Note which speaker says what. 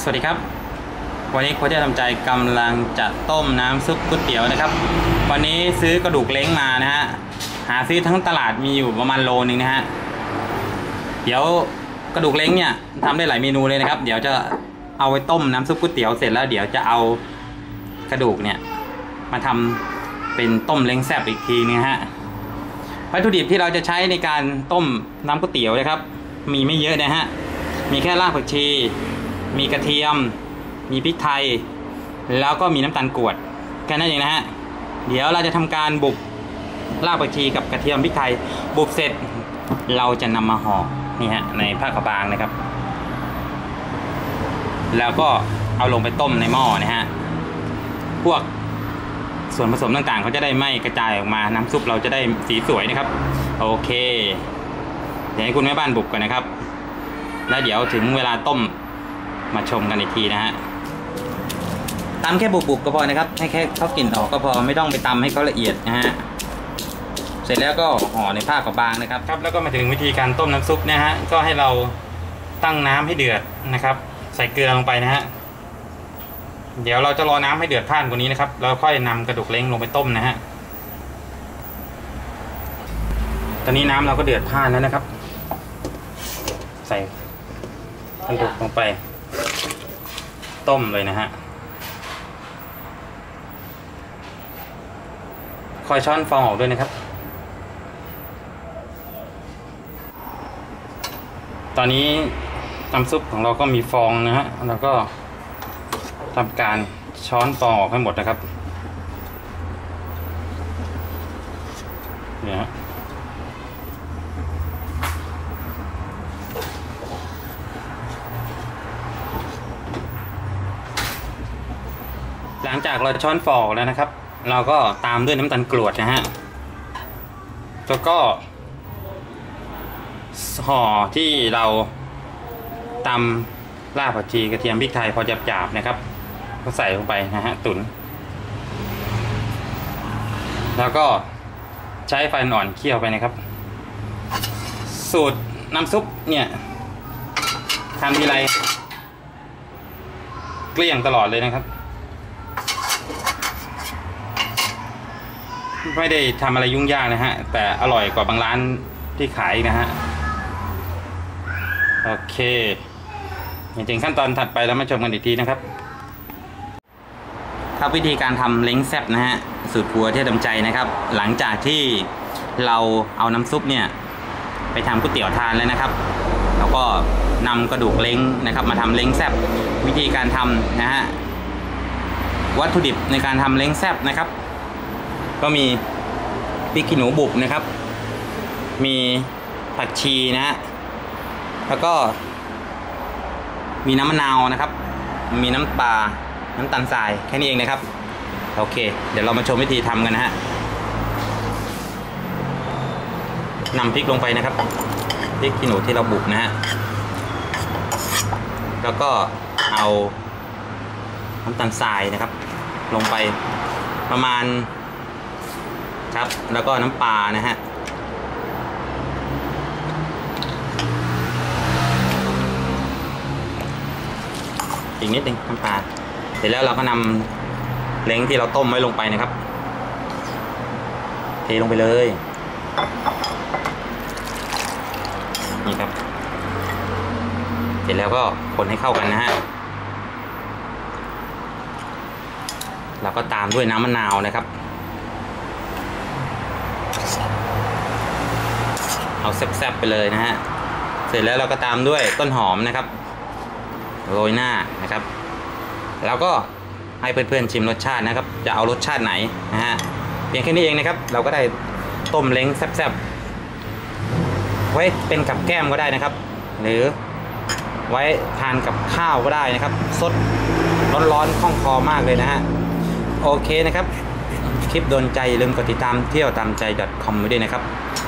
Speaker 1: สวัสดีครับ วันนี้โค้ชจะทำใจกำลังจะต้มน้ำซุปก๋วยเตี๋ยวนะครับ วันนี้ซื้อกระดูกเล้งมานะฮะหาซื้อทั้งตลาดมีอยู่ประมาณโลนึงนะฮะเดี๋ยวกระดูกเล้งเนี่ยทำได้หลายเมนูเลยนะครับ เดี๋ยวจะเอาไว้ต้มน้ำซุปก๋วยเตี๋ยวเสร็จแล้ว เดี๋ยวจะเอากระดูกเนี่ย มาทำเป็นต้มเล้งแซ่บอีกทีนึงฮะวัตถุดิบที่เราจะใช้ในการต้มน้ำก๋วยเตี๋ยวนะครับ มีไม่เยอะนะฮะมีแค่รากผักชี มีกระเทียม มีพริกไทย แล้วก็มีน้ำตาลกรวดแค่นั้นเองนะฮะ เดี๋ยวเราจะทำการบุบรากผักชีกับกระเทียมพริกไทย บุบเสร็จเราจะนำมาห่อนี่ฮะในผ้ากระบางนะครับ แล้วก็เอาลงไปต้มในหม้อนะฮะ พวกส่วนผสมต่างๆเขาจะได้ไม่กระจายออกมา น้ำซุปเราจะได้สีสวยนะครับ โอเค เดี๋ยวให้คุณแม่บ้านบุกก่อนนะครับ แล้วเดี๋ยวถึงเวลาต้ม มาชมกันอีกทีนะฮะตำแค่บุบๆก็พอนะครับ ให้แค่เขากลิ่นออกก็พอไม่ต้องไปตำให้เขาละเอียดนะฮะเสร็จแล้วก็ห่อในผ้ากระบางนะครับครับ แล้วก็มาถึงวิธีการต้มน้ำซุปนะฮะก็ให้เราตั้งน้ำให้เดือดนะครับ ใส่เกลือลงไปนะฮะเดี๋ยวเราจะรอน้ำให้เดือดพ่านกว่านี้นะครับแล้วค่อยนำกระดูกเล้งลงไปต้มนะฮะตอนนี้น้ำเราก็เดือดพ่านแล้วนะครับ ใส่กระดูกลงไป ต้มเลยนะฮะคอยช้อนฟองออกด้วยนะครับ ตอนนี้น้ำซุปของเราก็มีฟองนะฮะแล้วก็ทำการช้อนฟองออกให้หมดนะครับเนี่ยฮะ ลังจากเราช้อนฟองแล้วนะครับ เราก็ตามด้วยน้ำตาลกรวดนะฮะแล้วก็ห่อที่เราตำรากผักชีกระเทียมพริกไทยพอหยาบๆนะครับ ก็ใส่ลงไปนะฮะ ตุน แล้วก็ใช้ไฟอ่อนเคี่ยวไปนะครับ สูตรน้ำซุปเนี่ยทำทีไรเกลี้ยงตลอดเลยนะครับ ไม่ได้ทำอะไรยุ่งยากนะฮะ แต่อร่อยกว่าบางร้านที่ขายนะฮะ โอเคจริงๆขั้นตอนถัดไปแล้วมาชมกันอีกทีนะครับครับวิธีการทำเล้งแซบนะฮะสูตรครัวที่ดำใจนะครับ หลังจากที่เราเอาน้ำซุปเนี่ย ไปทำก๋วยเตี๋ยวทานแล้วนะครับ แล้วก็นำกระดูกเล้งนะครับ มาทำเล้งแซบวิธีการทำนะฮะวัตถุดิบในการทำเล้งแซบนะครับ ก็มีพริกขี้หนูบุบนะครับ มีผักชีนะฮะแล้วก็ มีน้ำมะนาวนะครับ มีน้ำปลาน้ำตาลทรายแค่นี้เองนะครับ โอเค เดี๋ยวเรามาชมวิธีทำกันนะฮะนำพริกลงไปนะครับพริกขี้หนูที่เราบุกนะฮะแล้วก็เอาน้ำตาลทรายนะครับ ลงไปประมาณ ครับ แล้วก็น้ำปลานะฮะอีกนิดนึงน้ำปลาเสร็จแล้วเราก็นำเล้งที่เราต้มไว้ลงไปนะครับ เทลงไปเลยนี่ครับ เสร็จแล้วก็คนให้เข้ากันนะฮะแล้วก็ตามด้วยน้ำมะนาวนะครับ เอาแซ่บๆไปเลยนะฮะ เสร็จแล้วเราก็ตามด้วยต้นหอมนะครับ โรยหน้านะครับ แล้วก็ให้เพื่อนๆชิมรสชาตินะครับ จะเอารสชาติไหนนะฮะ เพียงแค่นี้เองนะครับ เราก็ได้ต้มเล้งแซ่บๆ ไว้เป็นกับแก้มก็ได้นะครับ หรือไว้ทานกับข้าวก็ได้นะครับ สดร้อนๆคล่องคอมากเลยนะฮะ โอเคนะครับ คลิปโดนใจอย่าลืมกดติดตามเที่ยวตามใจ .com ไว้ด้วยนะครับ